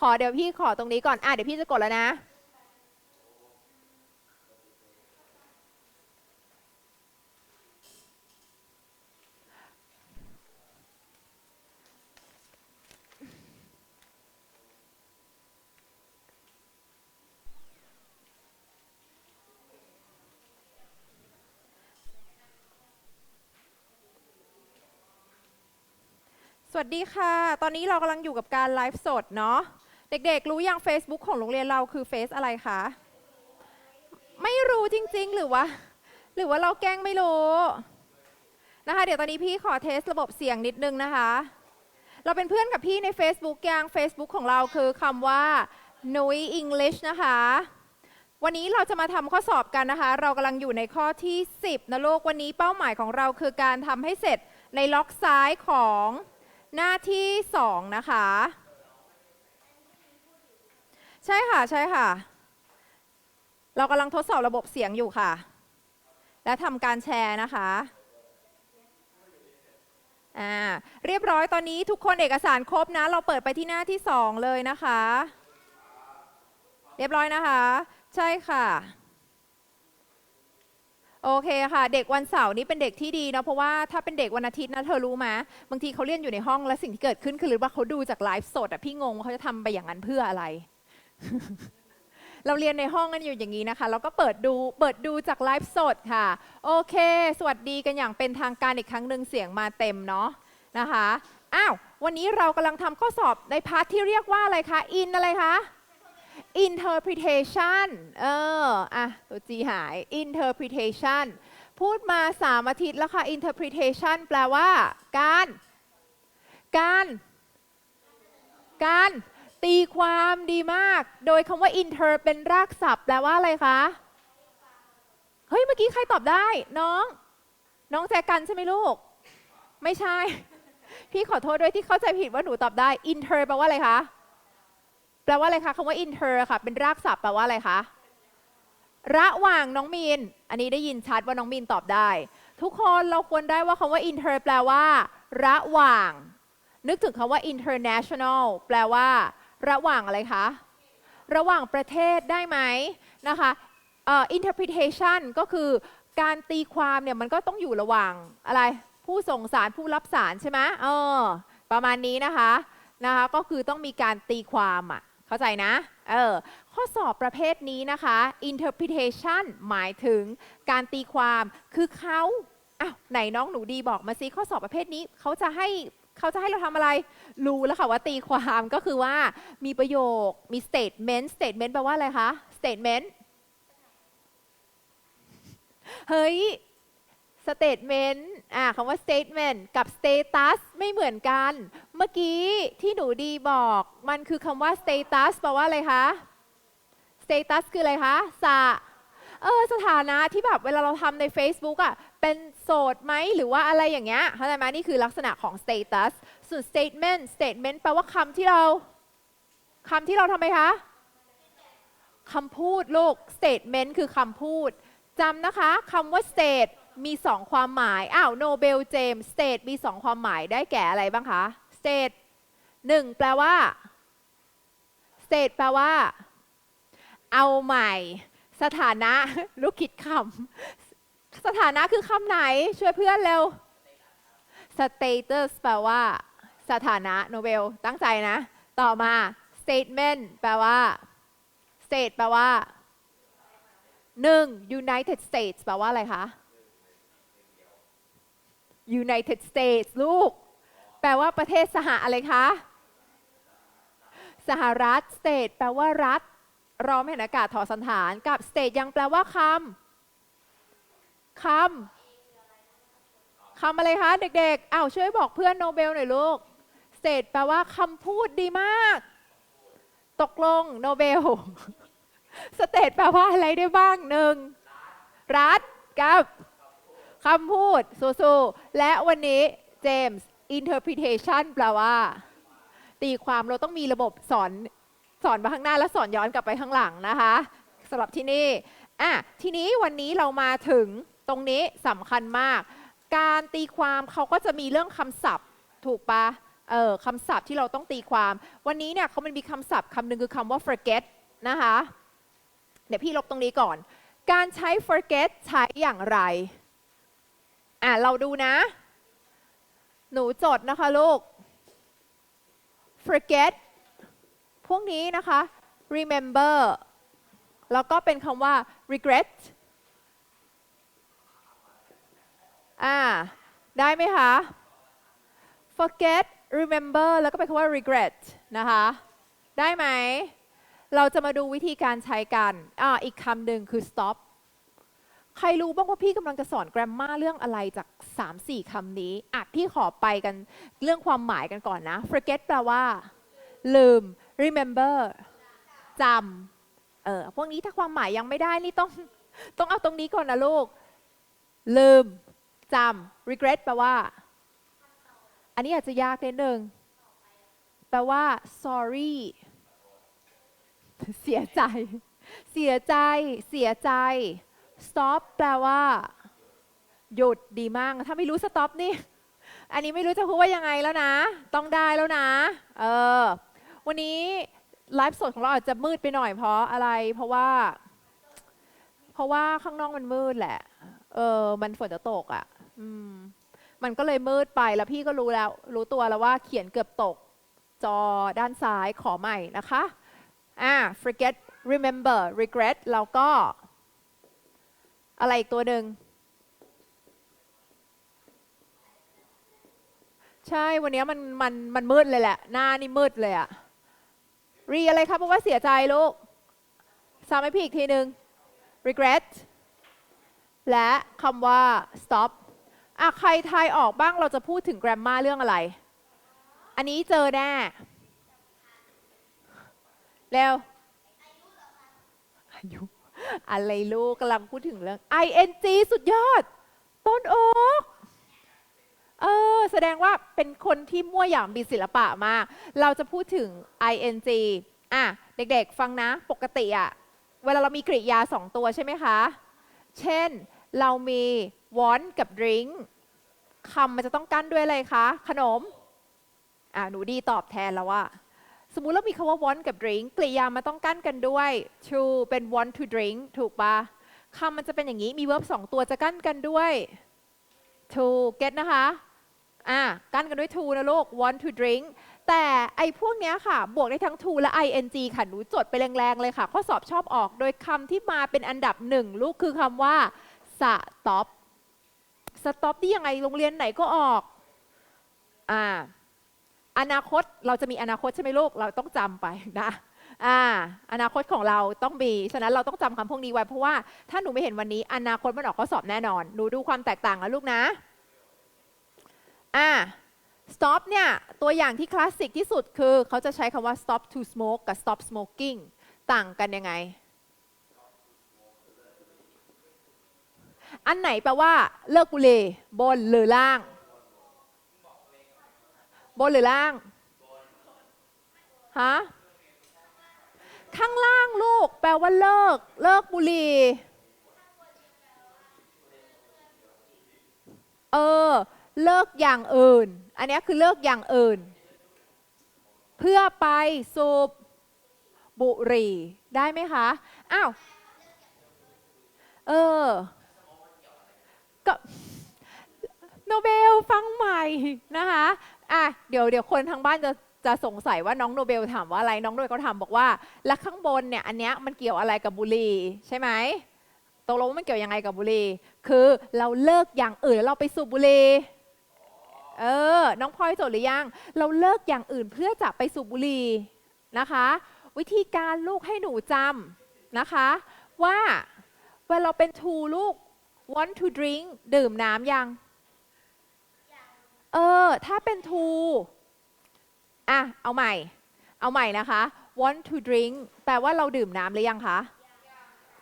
ขอเดี๋ยวพี่ขอตรงนี้ก่อน อะเดี๋ยวพี่จะกดแล้วนะ สวัสดีค่ะ ตอนนี้เรากำลังอยู่กับการไลฟ์สดเนาะ เด็กๆ รู้ยัง Facebook ของโรงเรียนเราคือเฟซอะไรคะ ไม่รู้จริงๆ หรือว่า หรือว่าเราแกล้งไม่รู้นะคะ เดี๋ยวตอนนี้พี่ขอเทสระบบเสียงนิดนึงนะคะ เราเป็นเพื่อนกับพี่ใน Facebook ยัง Facebook ของเราคือคำว่านุ้ย English นะคะ วันนี้เราจะมาทำข้อสอบกันนะคะ เรากำลังอยู่ในข้อที่ 10 นะลูก วันนี้เป้าหมายของเราคือการทำให้เสร็จในล็อกซ้ายของหน้าที่ 2 นะคะ ใช่ค่ะใช่ค่ะ เรากำลังทดสอบระบบเสียงอยู่ค่ะ และทำการแชร์นะคะอ่าเรียบร้อยตอนนี้ทุกคนเอกสารครบนะ เราเปิดไปที่หน้าที่ 2 เลยนะคะ เรียบร้อยนะคะ ใช่ค่ะ โอเคค่ะ เด็กวันเสาร์นี้เป็นเด็กที่ดีเนาะเพราะว่าถ้าเป็นเด็กวันอาทิตย์นะเธอรู้ไหมบางทีเขาเรียนอยู่ในห้องแล้วสิ่งที่เกิดขึ้นคือหรือว่าเขาดูจากไลฟ์สดอะพี่งงว่าเขาจะทำไปอย่างนั้นเพื่ออะไร เราเรียนในห้องกันอยู่อย่างนี้นะคะแล้วก็เปิดดู เปิดดูจากไลฟ์สดค่ะ โอเค สวัสดีกันอย่างเป็นทางการอีกครั้งหนึ่งเสียงมาเต็มเนาะนะคะ อ้าว วันนี้เรากำลังทำข้อสอบในพาร์ทที่เรียกว่าอะไรคะ อินอะไรคะ interpretation เออ อะ ตัว G หาย interpretation พูดมาสามอาทิตย์แล้วค่ะ interpretation แปลว่า การ การ การ ตีความดีมาก โดยคำว่า inter เป็นรากศัพท์แปลว่าอะไรคะ เฮ้ย เมื่อกี้ใครตอบได้ น้อง น้องแจกันใช่ไหมลูก ไม่ใช่ พี่ขอโทษด้วยที่เข้าใจผิดว่าหนูตอบได้ inter แปลว่าอะไรคะ แปลว่าอะไรคะคำว่า inter ค่ะ เป็นรากศัพท์แปลว่าอะไรคะ ระหว่างน้องมีน อันนี้ได้ยินชัดว่าน้องมีนตอบได้ ทุกคนเราควรได้ว่าคำว่า inter แปลว่า ระหว่าง นึกถึงคำว่า international แปลว่า ระหว่างอะไรคะ ระหว่างประเทศได้ไหมนะคะเอ่อ interpretation ก็คือการตีความเนี่ยมันก็ต้องอยู่ระหว่างอะไรผู้ส่งสารผู้รับสารใช่ไหมเออประมาณนี้นะคะนะคะ ก็คือต้องมีการตีความอะเข้าใจนะเออข้อสอบประเภทนี้นะคะ interpretation หมายถึงการตีความคือเขาอ้าวไหนน้องหนูดีบอกมาซิข้อสอบประเภทนี้เขาจะให้ เขาจะให้เราทำอะไร รู้แล้วค่ะว่าตีความก็คือว่ามีประโยค มี statement statement แปลว่าอะไรคะ statement เฮ้ย statement อ่าคำว่า statement กับ status ไม่เหมือนกัน เมื่อกี้ที่หนูดีบอก มันคือคำว่า status แปลว่าอะไรคะ status คืออะไรคะสะเออสถานะที่แบบเวลาเราทำใน Facebook อะเป็น สดไหมหรือว่าอะไรอย่างเงี้ยเข้าใจไหมนี่คือลักษณะของ status ส่วน statement statement แปลว่าคำที่เราคำที่เราทำไมคะคำพูดลูก statement คือคำพูดจำนะคะคำว่า state มีสองความหมาย อ้าวโนเบลเจมส์ state มีสองความหมายได้แก่อะไรบ้างคะ state หนึ่งแปลว่า state แปลว่า เอาใหม่ สถานะ ลูกคิดคำ สถานะคือคำไหนช่วยเพื่อนเร็ว status แปลว่า สถานะโนเบล ตั้งใจนะ ต่อมา statement แปลว่า state แปลว่าหนึ่ง United States แปลว่าอะไรคะ United States ลูก แปลว่าประเทศสหอะไรคะ สหรัฐ state แปลว่ารัฐ รอมเห็นอากาศถอสันฐาน กับ state ยังแปลว่าคำ คำคำอะไรคะเด็กๆอ้าวช่วยบอกเพื่อนโนเบลหน่อยลูก state แปลว่าคำพูดดีมาก ตกลงโนเบลสเตทแปลว่าอะไรได้บ้างหนึ่งรัฐกับคำพูดสู้ๆและวันนี้เจมส์ interpretation แปลว่า ตีความเราต้องมีระบบสอนสอนมาข้างหน้า แล้วสอนย้อนกลับไปข้างหลังนะคะสำหรับที่นี่อะทีนี้วันนี้เรามาถึง ตรงนี้สำคัญมาก การตีความเขาก็จะมีเรื่องคำศัพท์ถูกปะเออคำศัพท์ที่เราต้องตีความ วันนี้เนี่ยเขามันมีคำศัพท์คำหนึ่งคือคำว่า forget นะคะ เดี๋ยวพี่ลบตรงนี้ก่อน การใช้ forget ใช้อย่างไร อะ เราดูนะ หนูจดนะคะลูก forget พวกนี้นะคะ remember แล้วก็เป็นคำว่า regret อ่า ได้ไหมคะ forget remember แล้วก็เป็นคำว่า regret นะคะ ได้ไหม เราจะมาดูวิธีการใช้กันอ่าอีกคำหนึ่งคือ stop ใครรู้บ้างว่าพี่กำลังจะสอน grammar เรื่องอะไรจาก 3-4คำนี้อะพี่ขอไปกันเรื่องความหมายกันก่อนนะ forget แปลว่า ลืม remember จำเออพวกนี้ถ้าความหมายยังไม่ได้นี่ต้องต้องเอาตรงนี้ก่อนนะลูก ลืม จำ regret แปลว่า อันนี้อาจจะยากนิดนึงแปลว่า sorry เสียใจ เสียใจ เสียใจ stop แปลว่า หยุดดีมาก ถ้าไม่รู้ stop นี่ อันนี้ไม่รู้จะพูดว่ายังไงแล้วนะ ต้องได้แล้วนะ เออ วันนี้ไลฟ์สดของเราอาจจะมืดไปหน่อยเพราะอะไร เพราะว่า เพราะว่าข้างนอกมันมืดแหละ เออ มันฝนจะตกอะ่ะ อืม มันก็เลยมืดไปแล้วพี่ก็รู้แล้ว รู้ตัวแล้วว่าเขียนเกือบตก จอด้านซ้ายขอใหม่นะคะอ่า forget remember regret แล้วก็ อะไรอีกตัวหนึ่งใช่ วันนี้มันมันมันมืดเลยแหละ หน้านี่มืดเลยอะรีอะไรครับเพราะว่าเสียใจลูกซ้ำให้พี่อีกทีหนึ่ง regret และคำว่า stop อะใครทายออกบ้างเราจะพูดถึง grammar เรื่องอะไร อันนี้เจอแน่เร็วอายุอะไรลูกกำลังพูดถึงเรื่อง ing สุดยอด ต้นโอ๊กเออ แสดงว่าเป็นคนที่มั่วอย่างมีศิลปะมาก เราจะพูดถึง ing อะ เด็กๆ ฟังนะ ปกติอะเวลาเรามีกริยาสองตัวใช่ไหมคะ เช่น เรามี want กับ drink คำมันจะต้องกั้นด้วยอะไรคะ ขนม อะหนูดีตอบแทนแล้วว่า สมมุติเรามีคำว่า want กับ drink กริยามันต้องกั้นกันด้วย to เป็น want to drink ถูกปะคำมันจะเป็นอย่างนี้มี verb สองตัวจะกั้นกันด้วย to get นะคะอะกั้นกันด้วย to นะลูก want to drink แต่ไอ้พวกเนี้ยค่ะ บวกได้ทั้ง to และ ing ค่ะ หนูจดไปแรงๆเลยค่ะ ข้อสอบชอบออก โดยคำที่มาเป็นอันดับหนึ่งลูกคือคำว่า stop stop ที่ยังไงโรงเรียนไหนก็ออกอ่าอนาคตเราจะมีอนาคตใช่ไหมลูก เราต้องจำไปนะอ่าอนาคตของเราต้องมี ฉะนั้นเราต้องจำคำพวกนี้ไว้เพราะว่าถ้าหนูไม่เห็นวันนี้ อนาคตมันออกข้อสอบแน่นอน หนูดูความแตกต่างนะลูกนะอ่า stop เนี่ย ตัวอย่างที่คลาสสิกที่สุดคือ เขาจะใช้คำว่า stop to smoke กับ stop smoking ต่างกันยังไง อันไหนแปลว่า เลิกบุหรี่บนหรือล่าง บนหรือล่างฮะข้างล่างลูก แปลว่าเลิก เลิกบุหรี่เออ เลิกอย่างอื่น อันนี้คือเลิกอย่างอื่น เพื่อไปสูบบุหรี่ได้ไหมคะ อ้าว เออ ก็โนเบลฟังใหม่นะคะอะเดี๋ยวเดี๋ยวคนทางบ้านจะจะสงสัยว่าน้องโนเบลถามว่าอะไรน้องโนเบลเขาถามบอกว่า แล้วข้างบนเนี่ยอันเนี้ยมันเกี่ยวอะไรกับบุหรี่ใช่ไหมตกลงว่ามันเกี่ยวยังไงกับบุหรี่คือเราเลิกอย่างอื่นเราไปสูบบุหรี่เออ น้องพลอยจดหรือยัง เราเลิกอย่างอื่นเพื่อจะไปสูบบุหรี่นะคะ วิธีการลูกให้หนูจำนะคะ ว่าเวลาเราเป็น to ลูก want to drink ดื่มน้ำยัง เออ ถ้าเป็น to อะ เอาใหม่ เอาใหม่นะคะ want to drink แปลว่าเราดื่มน้ำหรือยังคะ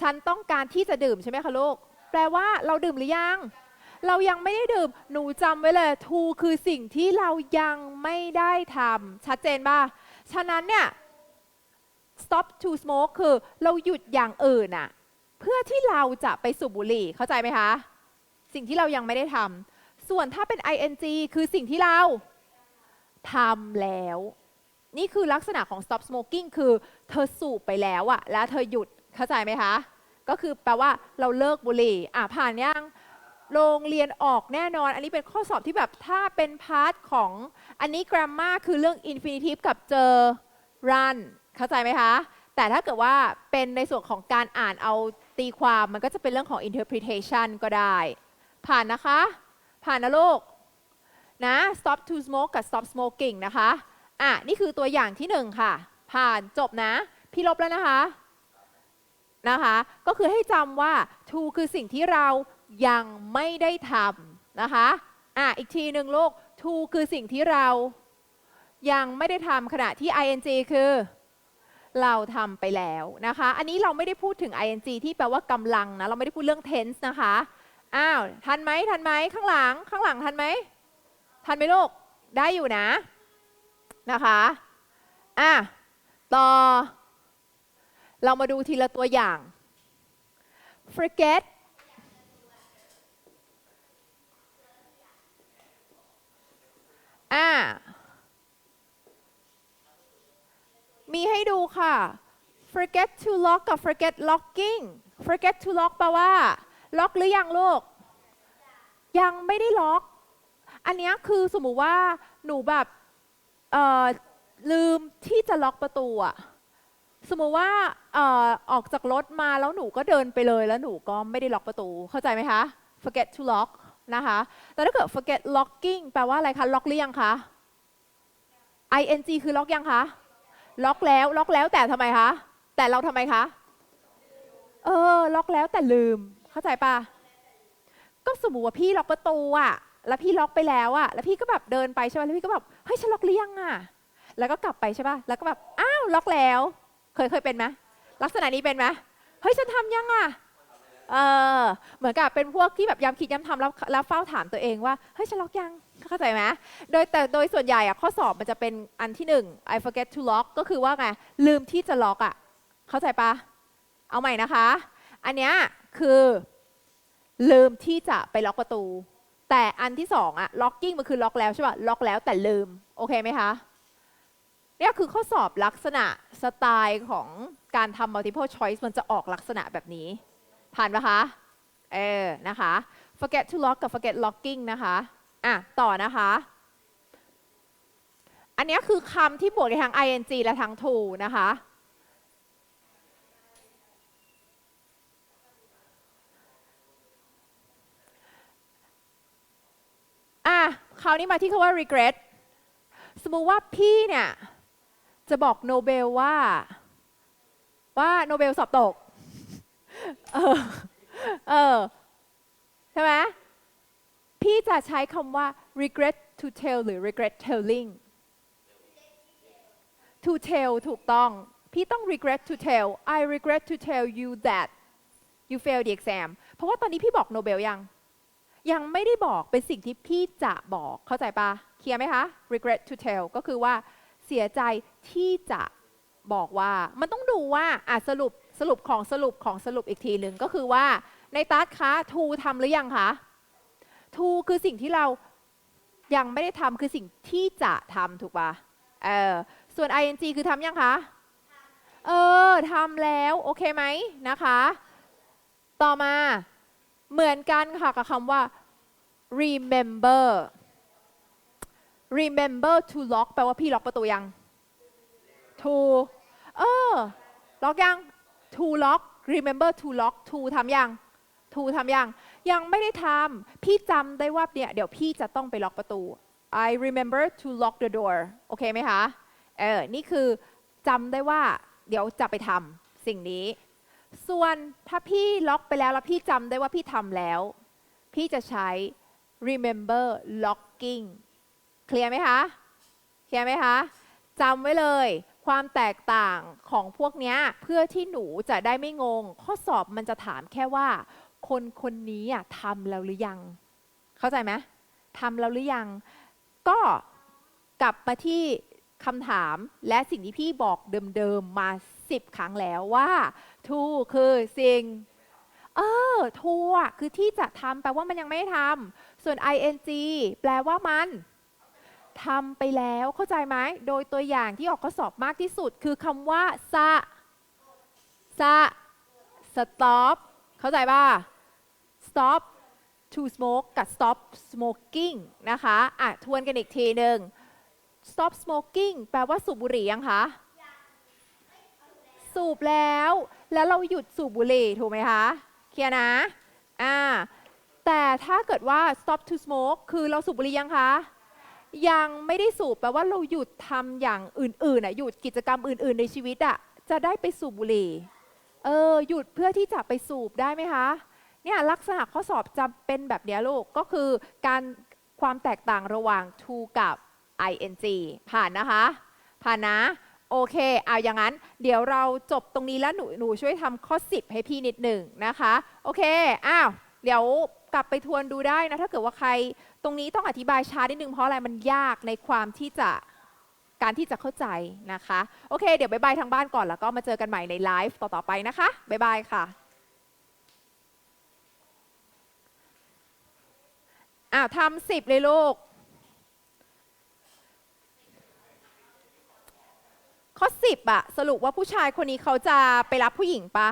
ฉันต้องการที่จะดื่มใช่ไหมคะลูก แปลว่าเราดื่มหรือยัง เรายังไม่ได้ดื่ม หนูจำไว้เลย to คือสิ่งที่เรายังไม่ได้ทำ ชัดเจนป่ะ ฉะนั้นเนี่ย stop to smoke คือเราหยุดอย่างอื่นอะ เพื่อที่เราจะไปสูบบุหรี่เข้าใจไหมคะ สิ่งที่เรายังไม่ได้ทำส่วนถ้าเป็น ing คือสิ่งที่เราทำแล้ว นี่คือลักษณะของ stop smoking คือเธอสูบไปแล้วอะแล้วเธอหยุดเข้าใจไหมคะ ก็คือแปลว่าเราเลิกบุหรี่อะผ่านยังโรงเรียนออกแน่นอน อันนี้เป็นข้อสอบที่แบบถ้าเป็นพาร์ทของอันนี้ grammar คือเรื่อง infinitive กับเจอ run เข้าใจไหมคะ แต่ถ้าเกิดว่าเป็นในส่วนของการอ่านเอาตีความมันก็จะเป็นเรื่องของ interpretation ก็ได้ ผ่านนะคะ ผ่านนะลูกนะ stop to smoke กับ stop smoking นะคะอะนี่คือตัวอย่างที่หนึ่งค่ะ ผ่านจบนะ พี่ลบแล้วนะคะนะคะก็คือให้จำว่า to คือสิ่งที่เรายังไม่ได้ทำนะคะอะอีกทีหนึ่งลูก to คือสิ่งที่เรายังไม่ได้ทำขณะที่ ing คือ เราทำไปแล้วนะคะ อันนี้เราไม่ได้พูดถึง ing ที่แปลว่ากำลังนะ เราไม่ได้พูดเรื่อง tense นะคะ อ้าว ทันไหมทันไหมข้างหลัง ข้างหลังทันไหม ทันไหมลูก ได้อยู่นะ นะคะ อะ ต่อ เรามาดูทีละตัวอย่าง forget อ่ ค่ะ forget to lock กับ forget locking forget to lock แปลว่า ล็อกหรือยังลูก ยังไม่ได้ล็อก อันนี้คือสมมุติว่าหนูแบบลืมที่จะล็อกประตูอะสมมุติว่าออออกจากรถมาแล้วหนูก็เดินไปเลยแล้วหนูก็ไม่ได้ล็อกประตู เข้าใจไหมคะ forget to lock นะคะ แต่ถ้าเกิด forget locking แปลว่าอะไรคะ ล็อกหรือยังคะ ing คือล็อกยังคะ ล็อกแล้วล็อกแล้วแต่ทำไมคะ แต่เราทำไมคะ เออ ล็อกแล้วแต่ลืม เข้าใจปะก็สมมติว่าพี่ล็อกประตูอะแล้วพี่ล็อกไปแล้วอะแล้วพี่ก็แบบเดินไปใช่ไหมแล้วพี่ก็แบบเฮ้ยฉันล็อกหรือยังอะแล้วก็กลับไปใช่ปะแล้วก็แบบอ้าวล็อกแล้ว เคยเคยเป็นไหมลักษณะนี้เป็นไหมเฮ้ยฉันทำยังอะเออเหมือนกับเป็นพวกที่แบบย้ำคิดย้ำทำแล้วแล้วเฝ้าถามตัวเองว่าเฮ้ยฉันล็อกยัง เข้าใจไหมโดยแต่โดยส่วนใหญ่อะข้อสอบมันจะเป็นอันที่หนึ่ง I forget to lock ก็คือว่าไง ลืมที่จะล็อกอะเข้าใจปะเอาใหม่นะคะ อันเนี้ยคือ ลืมที่จะไปล็อกประตู แต่อันที่สองอะล็อกกิ้งมันคือล็อกแล้วใช่ปะล็อกแล้วแต่ลืม โอเคไหมคะเนี่ยคือข้อสอบลักษณะสไตล์ของการทำ multiple choice มันจะออกลักษณะแบบนี้ ผ่านปะคะ เออ นะคะ forget to lock กับ forget locking นะคะ อะต่อนะคะ อันนี้คือคำที่บวกในทั้ง ing และทั้ง to นะคะ อะคราวนี้มาที่คาว่า regret สมมุติว่าพี่เนี่ย จะบอกโนเบลว่า ว่าโนเบลสอบตก เออ เออ ใช่ไหม พี่จะใช้คำว่า regret to tell หรือ regret telling to tell ถูกต้อง พี่ต้อง regret to tell I regret to tell you that you failed the exam เพราะว่าตอนนี้พี่บอกโนเบลยัง ยังไม่ได้บอกเป็นสิ่งที่พี่จะบอกเข้าใจปะเคลียร์ไหมคะ regret to tell ก็คือว่าเสียใจที่จะบอกว่ามันต้องดูว่าอะสรุปสรุปของสรุปของสรุปอีกทีหนึ่งก็คือว่าในตัสคะ to ทำหรือยังคะ to คือสิ่งที่เรายังไม่ได้ทำคือสิ่งที่จะทำถูกปะเออส่วน ing คือทำยังคะ เออทำแล้ว โอเคไหมนะคะ ต่อมาเหมือนกันค่ะกับคำว่า remember remember to lock แปลว่าพี่ล็อกประตูยัง to เออ ล็อกยัง to lock remember to lock to ทำยัง to ทำยัง ยังไม่ได้ทำพี่จำได้ว่าเนี่ยเดี๋ยวพี่จะต้องไปล็อกประตู I remember to lock the door โอเคไหมคะ เออ นี่คือจำได้ว่าเดี๋ยวจะไปทำสิ่งนี้ ส่วนถ้าพี่ล็อกไปแล้วแล้วพี่จำได้ว่าพี่ทำแล้ว พี่จะใช้ remember locking เคลียร์ไหมคะ เคลียร์ไหมคะจำไว้เลยความแตกต่างของพวกนี้เพื่อที่หนูจะได้ไม่งง ข้อสอบมันจะถามแค่ว่า คนคนนี้อะทำแล้วหรือยัง เข้าใจไหมทำแล้วหรือยัง ก็กลับมาที่คำถามและสิ่งที่พี่บอกเดิมๆมา10ครั้งแล้วว่า to คือสิ่ง เออ to อะคือที่จะทำแปลว่ามันยังไม่ทำส่วน ing แปลว่ามันทำไปแล้วเข้าใจไหมโดยตัวอย่างที่ออกข้อสอบมากที่สุด คือคำว่าสะสะ stop เข้าใจป่ะ stop to smoke กับ stop smoking นะคะอะทวนกันอีกทีหนึ่ง stop smoking แปลว่าสูบบุหรี่ยังคะ สูบแล้ว แล้วเราหยุดสูบบุหรี่ถูกไหมคะ เคลียร์นะ อ่า แต่ถ้าเกิดว่า stop to smoke คือเราสูบบุหรี่ยังคะ ยังไม่ได้สูบแปลว่าเราหยุดทำอย่างอื่นๆอะ หยุดกิจกรรมอื่น ๆ ในชีวิตอะ จะได้ไปสูบบุหรี่ เออ หยุดเพื่อที่จะไปสูบได้ไหมคะ เนี่ยลักษณะข้อสอบจะเป็นแบบเนี้ยลูกก็คือการความแตกต่างระหว่าง to กับ ing ผ่านนะคะ ผ่านนะโอเค เอาอย่างนั้น เดี๋ยวเราจบตรงนี้แล้วหนูหนูช่วยทำข้อ 10 ให้พี่นิดหนึ่งนะคะ โอเค อ้าว เดี๋ยวกลับไปทวนดูได้นะ ถ้าเกิดว่าใคร ตรงนี้ต้องอธิบายช้านิดนึงเพราะอะไรมันยากในความที่จะการที่จะเข้าใจนะคะ โอเค เดี๋ยวบายบายทางบ้านก่อนแล้วก็มาเจอกันใหม่ในไลฟ์ต่อๆไปนะคะบายบายค่ะ อ้าวทำสิบเลยลูก ข้อสิบอะสรุปว่าผู้ชายคนนี้เขาจะไปรับผู้หญิงปะ